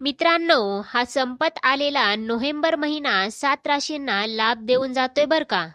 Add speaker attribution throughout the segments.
Speaker 1: मित्रांनो हा संपत आलेला नोव्हेंबर महिना सात राशींना लाभ देऊन जातोय बर का?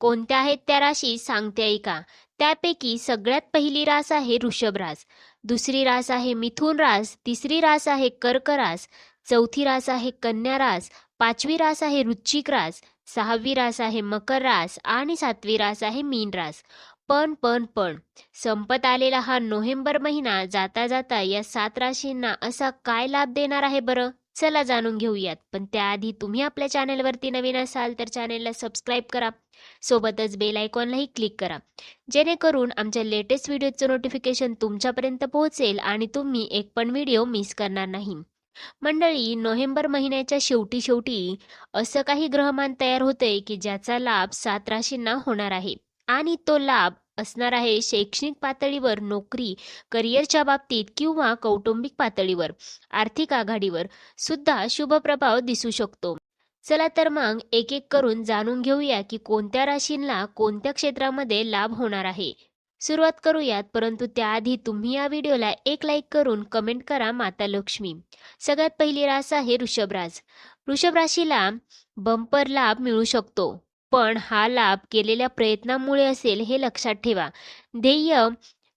Speaker 1: कोणत्या आहेत त्या राशी सांगते ऐका. त्यापैकी सगळ्यात पहिली रास आहे ऋषभ रास. दुसरी रास आहे मिथुन रास. तिसरी रास आहे कर्क रास. चौथी रास आहे कन्या रास. पाचवी रास आहे वृश्चिक रास. सहावी रास आहे मकर रास. आणि सातवी रास आहे मीन रास. पण पण पण. संपत आलेला हा नोव्हेंबर महिना जाता जाता या सात राशींना असा काय लाभ देणार आहे बरं? चला जाणून घेऊयात. पण त्याआधी तुम्ही आपल्या चॅनेलवरती नवीन असाल तर चॅनेलला सबस्क्राईब करा. सोबतच बेल आयकॉनलाही क्लिक करा. जेणेकरून आमच्या लेटेस्ट व्हिडिओचं नोटिफिकेशन तुमच्यापर्यंत पोहोचेल आणि तुम्ही एक पण व्हिडिओ मिस करणार नाही. मंडळी नोव्हेंबर महिन्याच्या शेवटी शेवटी असं काही ग्रहमान तयार होतंय की ज्याचा लाभ सात राशींना होणार आहे. आणि तो लाभ असणार आहे शैक्षणिक पातळीवर नोकरी करिअरच्या बाबतीत किंवा कौटुंबिक पातळीवर आर्थिक आघाडीवर सुद्धा शुभ प्रभाव दिसू शकतो. चला तर मग एक एक करून जाणून घेऊया की कोणत्या राशींना कोणत्या क्षेत्रामध्ये लाभ होणार आहे. सुरुवात करूयात परंतु त्याआधी तुम्ही या व्हिडिओला एक लाईक करून कमेंट करा माता लक्ष्मी. सगळ्यात पहिली रास आहे ऋषभ रास वृषभ राशीला बंपर लाभ मिळू शकतो. पण हा लाभ केलेल्या प्रयत्नामुळे असेल हे लक्षात ठेवा. ध्येय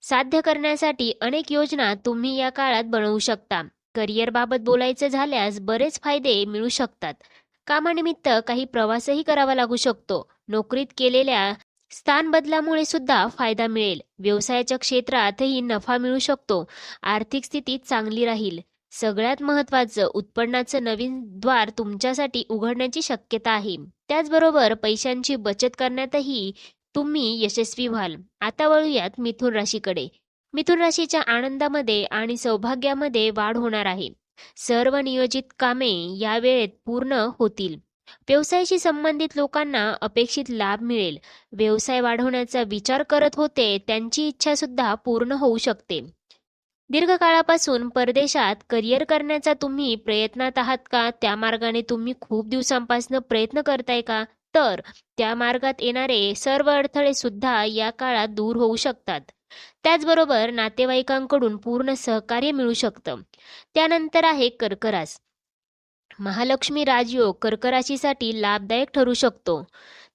Speaker 1: साध्य करण्यासाठी अनेक योजना तुम्ही या काळात बनवू शकता. करिअरबाबत बोलायचं झाल्यास बरेच फायदे मिळू शकतात. कामानिमित्त काही प्रवासही करावा लागू शकतो. नोकरीत केलेल्या स्थान बदलामुळे सुद्धा फायदा मिळेल. व्यवसायाच्या क्षेत्रातही नफा मिळू शकतो. आर्थिक स्थिती चांगली राहील. सगळ्यात महत्त्वाचं उत्पन्नाचं नवीन द्वार तुमच्यासाठी उघडण्याची शक्यता आहे. त्याचबरोबर पैशांची बचत करण्यातही तुम्ही यशस्वी व्हाल. आता वळूयात मिथुन राशीकडे. मिथुन राशीच्या आनंदामध्ये आणि सौभाग्यामध्ये वाढ होणार आहे. सर्व नियोजित कामे या वेळेत पूर्ण होतील. व्यवसायाशी संबंधित लोकांना अपेक्षित लाभ मिळेल. व्यवसाय वाढवण्याचा विचार करत होते त्यांची इच्छा सुद्धा पूर्ण होऊ शकते. दीर्घकाळापासून परदेशात करिअर करण्याचा तुम्ही प्रयत्नात आहात का? त्या मार्गाने तुम्ही खूप दिवसांपासून प्रयत्न करताय का? तर त्या मार्गात येणारे सर्व अडथळे सुद्धा या काळात दूर होऊ शकतात. त्याचबरोबर नातेवाईकांकडून पूर्ण सहकार्य मिळू शकतं. त्यानंतर आहे कर्करास. महालक्ष्मी राजयोग कर्कराशीसाठी लाभदायक ठरू शकतो.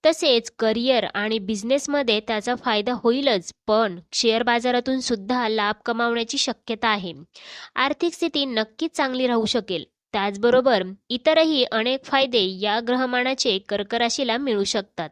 Speaker 1: तसेच करिअर आणि बिझनेसमध्ये त्याचा फायदा होईलच पण शेअर बाजारातून सुद्धा लाभ कमावण्याची शक्यता आहे. आर्थिक स्थिती नक्कीच चांगली राहू शकेल. त्याचबरोबर इतरही अनेक फायदे या ग्रहमानाचे कर्क राशीला मिळू शकतात.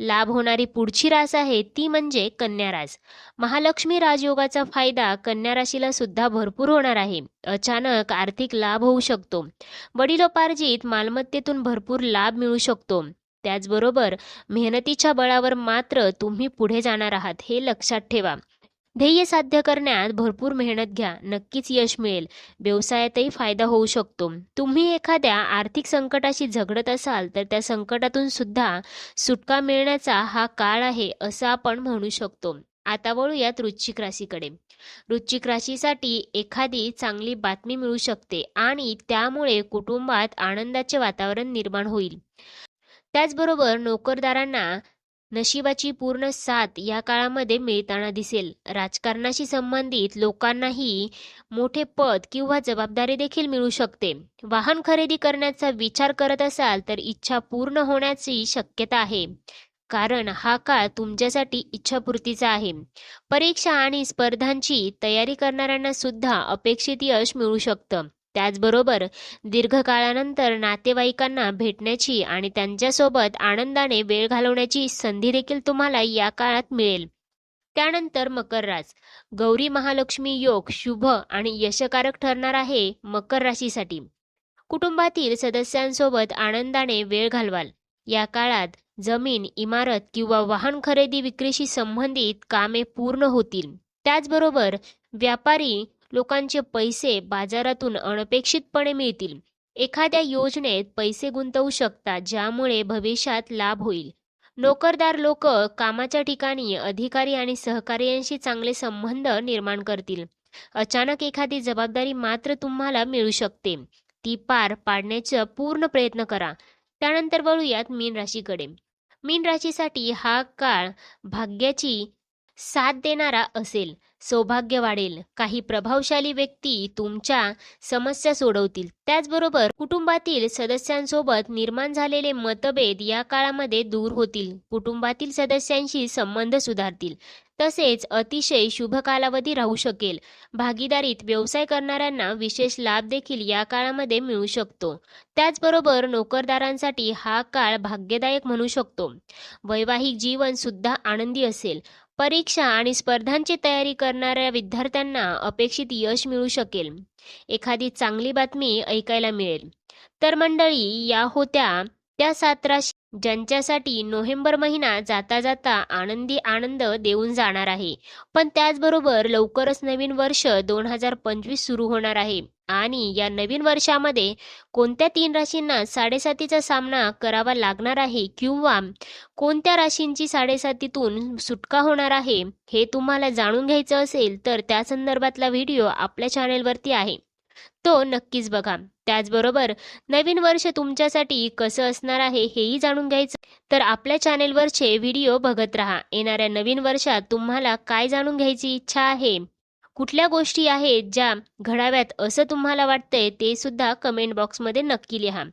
Speaker 1: लाभ होणारी पुढची रास आहे ती म्हणजे कन्या रास. महालक्ष्मी राजयोगाचा फायदा कन्या राशीला सुद्धा भरपूर होणार आहे. अचानक आर्थिक लाभ होऊ शकतो. वडिलोपार्जित मालमत्तेतून भरपूर लाभ मिळू शकतो. त्याचबरोबर मेहनतीच्या बळावर मात्र तुम्ही पुढे जाणार आहात हे लक्षात ठेवा. ध्येय साध्य करण्यात भरपूर मेहनत घ्या नक्कीच यश मिळेल. व्यवसायातही फायदा होऊ शकतो. तुम्ही एखाद्या आर्थिक संकटाशी झगडत असाल तर त्या संकटातून सुद्धा सुटका मिळण्याचा हा काळ आहे असं आपण म्हणू शकतो. आता वळूयात वृश्चिक राशीकडे. वृश्चिक राशीसाठी एखादी चांगली बातमी मिळू शकते आणि त्यामुळे कुटुंबात आनंदाचे वातावरण निर्माण होईल. त्याचबरोबर नोकरदारांना नशिबाची पूर्ण साथ या काळामध्ये मिळताना दिसेल. राजकारणाशी संबंधित लोकांनाही मोठे पद किंवा जबाबदारी देखील मिळू शकते. वाहन खरेदी करण्याचा विचार करत असाल तर इच्छा पूर्ण होण्याची शक्यता आहे. कारण हा काळ तुमच्यासाठी इच्छापूर्तीचा आहे. परीक्षा आणि स्पर्धांची तयारी करणाऱ्यांना सुद्धा अपेक्षित यश मिळू शकतं. त्याचबरोबर दीर्घकाळानंतर नातेवाईकांना भेटण्याची आणि त्यांच्यासोबत आनंदाने वेळ घालवण्याची संधी देखील तुम्हाला या काळात मिळेल. त्यानंतर मकर रास. गौरी महालक्ष्मी योग शुभ आणि यशकारक ठरणार आहे मकर राशीसाठी. कुटुंबातील सदस्यांसोबत आनंदाने वेळ घालवाल. या काळात जमीन इमारत किंवा वाहन खरेदी विक्रीशी संबंधित कामे पूर्ण होतील. त्याचबरोबर व्यापारी लोकांचे पैसे बाजारातून अनपेक्षितपणे मिळतील. एखाद्या योजनेत पैसे गुंतवू शकतात ज्यामुळे भविष्यात लाभ होईल. नोकरदार लोक कामाच्या ठिकाणी अधिकारी आणि सहकार्यांशी चांगले संबंध निर्माण करतील. अचानक एखादी जबाबदारी मात्र तुम्हाला मिळू शकते. ती पार पाडण्याचा पूर्ण प्रयत्न करा. त्यानंतर वळूयात मीन राशीकडे. मीन राशीसाठी हा काळ भाग्याची साथ देणारा असेल सौभाग्य वाढेल काही प्रभावशाली व्यक्ती तुमच्या समस्या सोडवतील. त्याचबरोबर कुटुंबातील सदस्यांसोबत निर्माण झालेले मतभेद या काळामध्ये दूर होतील. कुटुंबातील सदस्यांशी संबंध सुधारतील. तसेच अतिशय शुभ कालावधी राहू शकेल. भागीदारीत व्यवसाय करणाऱ्यांना विशेष लाभ देखील या काळामध्ये मिळू शकतो. त्याचबरोबर नोकरदारांसाठी हा काळ भाग्यदायक म्हणू शकतो. वैवाहिक जीवन सुद्धा आनंदी असेल. परीक्षा आणि स्पर्धांची तयारी करणाऱ्या विद्यार्थ्यांना अपेक्षित यश मिळू शकेल. एखादी चांगली बातमी ऐकायला मिळेल. तर मंडळी या होत्या. त्या सात राशी ज्यांच्यासाठी नोव्हेंबर महिना जाता जाता आनंदी आनंद देऊन जाणार आहे. पण त्याचबरोबर लवकरच नवीन वर्ष दोन हजार पंचवीस सुरू होणार आहे. आणि या नवीन वर्षामध्ये कोणत्या तीन राशींना साडेसातीचा सामना करावा लागणार आहे किंवा कोणत्या राशींची साडेसातीतून सुटका होणार आहे हे तुम्हाला जाणून घ्यायचं असेल तर त्या संदर्भातला व्हिडिओ आपल्या चॅनेलवरती आहे. तो नक्कीच बघा. त्याचबरोबर नवीन वर्ष तुमच्यासाठी कसं असणार आहे हेही जाणून घ्यायचं. तर आपल्या चॅनेलवरचे व्हिडिओ बघत राहा. येणाऱ्या नवीन वर्षात तुम्हाला काय जाणून घ्यायची इच्छा आहे? कुठल्या गोष्टी आहेत ज्या घडाव्यात असं तुम्हाला वाटतंय ते सुद्धा कमेंट बॉक्समध्ये नक्की लिहा.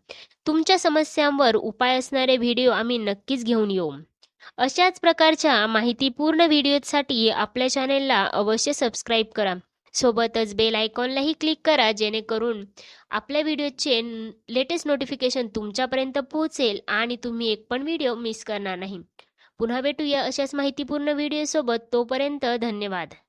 Speaker 1: तुमच्या समस्यांवर उपाय असणारे व्हिडिओ आम्ही नक्कीच घेऊन येऊ. अशाच प्रकारच्या माहितीपूर्ण व्हिडिओसाठी आपल्या चॅनेलला अवश्य सबस्क्राईब करा. सोबतच बेल आयकॉनलाही क्लिक करा जेणेकरून आपल्या व्हिडिओचे लेटेस्ट नोटिफिकेशन तुमच्यापर्यंत पोहोचेल आणि तुम्ही एक पण व्हिडिओ मिस करणार नाही. पुन्हा भेटूया अशाच माहितीपूर्ण व्हिडिओसोबत तोपर्यंत धन्यवाद.